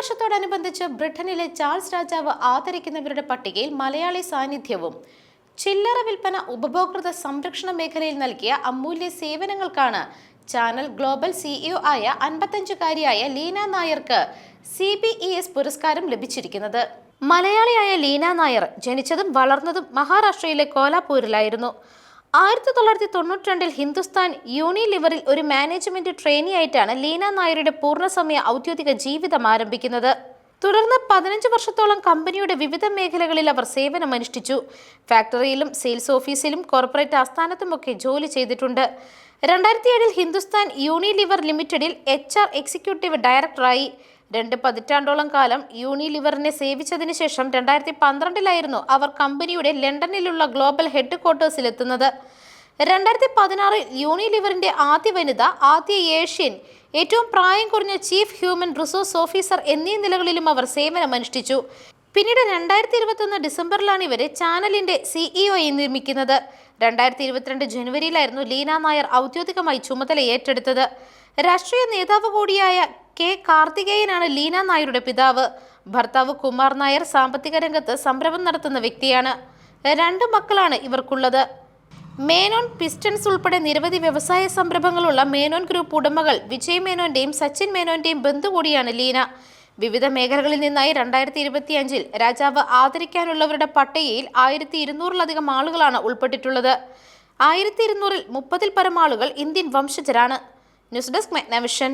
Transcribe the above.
പുതുവർഷത്തോടനുബന്ധിച്ച് ബ്രിട്ടനിലെ ചാൾസ് രാജാവ് ആദരിക്കുന്നവരുടെ പട്ടികയിൽ മലയാളി സാന്നിധ്യവും. ചില്ലറ വിൽപ്പന ഉപഭോക്തൃ സംരക്ഷണ മേഖലയിൽ നൽകിയ അമൂല്യ സേവനങ്ങൾക്കാണ് ചാനൽ ഗ്ലോബൽ സിഇഒ ആയ അൻപത്തഞ്ചുകാരിയായ ലീന നായർക്ക് സി ബി ഇ എസ് പുരസ്കാരം ലഭിച്ചിരിക്കുന്നത്. മലയാളിയായ ലീന നായർ ജനിച്ചതും വളർന്നതും മഹാരാഷ്ട്രയിലെ കോലാപൂരിലായിരുന്നു ആയിരത്തി തൊള്ളായിരത്തി തൊണ്ണൂറ്റി രണ്ടിൽ ഹിന്ദുസ്ഥാൻ യൂണിലിവറിൽ ഒരു മാനേജ്മെന്റ് ട്രെയിനി ആയിട്ടാണ് ലീന നായരുടെ പൂർണസമയ ഔദ്യോഗിക ജീവിതം ആരംഭിക്കുന്നത്. തുടർന്ന് പതിനഞ്ച് വർഷത്തോളം കമ്പനിയുടെ വിവിധ മേഖലകളിൽ അവർ സേവനമനുഷ്ഠിച്ചു. ഫാക്ടറിയിലും സെയിൽസ് ഓഫീസിലും കോർപ്പറേറ്റ് ആസ്ഥാനത്തുമൊക്കെ ജോലി ചെയ്തിട്ടുണ്ട്. രണ്ടായിരത്തി ഏഴിൽ ഹിന്ദുസ്ഥാൻ യൂണിലിവർ ലിമിറ്റഡിൽ എച്ച് ആർ എക്സിക്യൂട്ടീവ് ഡയറക്ടറായി. രണ്ട് പതിറ്റാണ്ടോളം കാലം യൂണിലിവറിനെ സേവിച്ചതിന് ശേഷം രണ്ടായിരത്തി പന്ത്രണ്ടിലായിരുന്നു അവർ കമ്പനിയുടെ ലണ്ടനിലുള്ള ഗ്ലോബൽ ഹെഡ് ക്വാർട്ടേഴ്സിലെത്തുന്നത് രണ്ടായിരത്തി പതിനാറിൽ യൂണിലിവറിന്റെ ആദ്യ വനിത ആദ്യ ഏഷ്യൻ ഏറ്റവും പ്രായം കുറഞ്ഞ ചീഫ് ഹ്യൂമൻ റിസോഴ്സ് ഓഫീസർ എന്നീ നിലകളിലും അവർ സേവനമനുഷ്ഠിച്ചു. പിന്നീട് രണ്ടായിരത്തി ഇരുപത്തൊന്ന് ഡിസംബറിലാണ് ഇവരെ ചാനലിന്റെ സിഇഒയെ നിയമിക്കുന്നത്. രണ്ടായിരത്തി ഇരുപത്തിരണ്ട് ജനുവരിയിലായിരുന്നു ലീന നായർ ഔദ്യോഗികമായി ചുമതല ഏറ്റെടുത്തത്. രാഷ്ട്രീയ നേതാവ് കൂടിയായ കെ കാർത്തികേയനാണ് ലീന നായരുടെ പിതാവ്. ഭർത്താവ് കുമാർ നായർ സാമ്പത്തിക രംഗത്ത് സംരംഭം നടത്തുന്ന വ്യക്തിയാണ്. രണ്ട് മക്കളാണ് ഇവർക്കുള്ളത്. മേനോൻ പിസ്റ്റൺസ് ഉൾപ്പെടെ നിരവധി വ്യവസായ സംരംഭങ്ങളുള്ള മേനോൻ ഗ്രൂപ്പ് ഉടമകൾ വിജയ് മേനോന്റെയും സച്ചിൻ മേനോന്റെയും ബന്ധു കൂടിയാണ് ലീന. വിവിധ മേഖലകളിൽ നിന്നായി രണ്ടായിരത്തി ഇരുപത്തി അഞ്ചിൽ രാജാവ് ആദരിക്കാനുള്ളവരുടെ പട്ടികയിൽ ആയിരത്തി ഇരുന്നൂറിലധികം ആളുകളാണ് ഉൾപ്പെട്ടിട്ടുള്ളത്. ആയിരത്തി ഇരുന്നൂറിൽ മുപ്പതിൽ പരം ആളുകൾ ഇന്ത്യൻ വംശജരാണ്. News desk Megnavision.